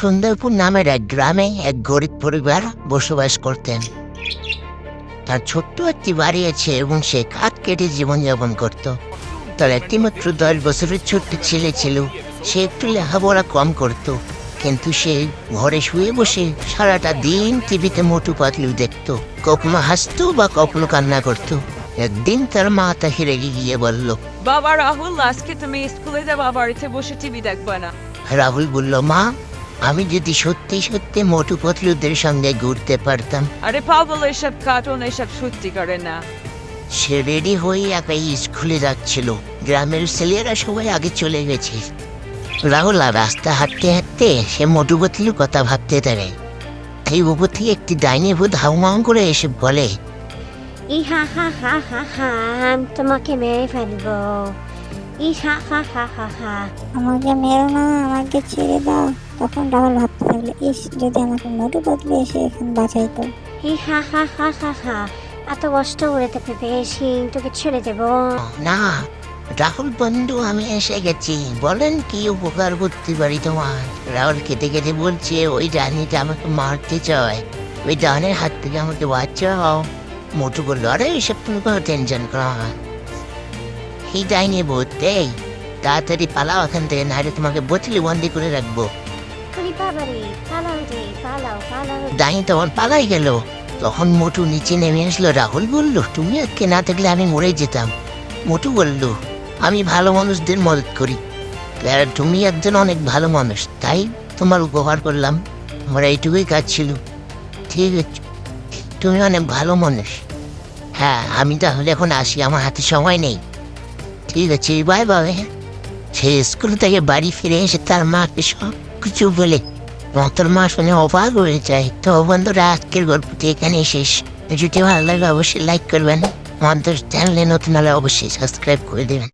সুন্দরপুর নামের এক গ্রামে এক গরিব পরিবার বসবাস করতেন। তার ছোট্ট একটি বাড়ি আছে এবং সে কাঠ কেটে জীবনযাপন করত। তার একটি মাত্র দশ বছরের ছোট্ট ছেলে ছিল। সে একটু লেখাপড়া কম করত কিন্তু সে ঘরে শুয়ে বসে সারাটা দিন টিভিতে মোটু পাতলু দেখত কখনো হাসতো বা কখনো কান্না করত। একদিন তার মা তাকে রেগে গিয়ে বলল বাবা রাহুল আজকে তুমি স্কুলে যাবা বাড়িতে বসে টিভি দেখবে না? রাহুল বলল মা আমি যদি সত্যি সত্যি মোটু পতলুদের সঙ্গে ঘুরতে পারতাম। আরে পাগল এসব কার্টুন এসব সত্যি করে না। সে রেডি হয়ে একাই স্কুলে যাচ্ছিল। গ্রামের ছেলেরা সবাই আগে চলে গেছে। রাহুল আর রাস্তা হাঁটতে হাঁটতে সে মোটু পতলুর কথা ভাবতে থাকে। এই উপর থেকে একটি ডাইনি ভূত হাউমাউ করে এসে বলে ই হা হা হা হা হা আমি তোমাকে মেরে ফেলব। ই হা হা হা হা। হা আমাকে মেরো না আমাকে ছেড়ে দাও। তখন রাহুল ভাবতে থাকল ইস যদি আমাকে মোটু বদলে এসে এখানে বাঁচাইতো। ই হা হা হা হা। হা এত কষ্ট করে তোকে পেয়েছি তোকে ছেড়ে দেবো। না রাহুল বন্ধু আমি এসে গেছি। বলেন কি উপকার করতে পারি তোমার? রাহুল কেটে কেটে বলছে ওই ডাইনিটা আমাকে মারতে চায়। ওই ডানের হাত থেকে আমাকে বাঁচাও। মোটু বলল আরে এসব তুমি কোনো টেনশন করো না এই ডাইনি ভূত এই তাড়াতাড়ি পালাও এখান থেকে নাহলে তোমাকে বোতলে বন্দি করে রাখব। আরে ডাইনি তখন পালাই গেল। তখন মোটু নিচে নেমে আসলো। রাহুল বলল তুমি আজকে না থাকলে আমি মরে যেতাম। মোটু বলল আমি ভালো মানুষদের মদত করি। আর তুমি একজন অনেক ভালো মানুষ। তাই তোমার উপকার করলাম। আমার এইটুকুই কাজ ছিল। ঠিক আছে তুমি অনেক ভালো মানুষ। হ্যাঁ আমি তাহলে এখন আসি। আমার হাতে সময় নেই। ঠিক আছে বাই বাই সে স্কুল থেকে বাড়ি ফিরে এসে তার মাকে সব কিছু বলে মতর মা শুনে অবাক হয়ে যায় তো বন্ধুরা আজকের গল্পটি এখানে শেষ যদি ভালো লাগে অবশ্যই লাইক করবেন আমাদের চ্যানেলে নতুন হলে অবশ্যই সাবস্ক্রাইব করে দেবেন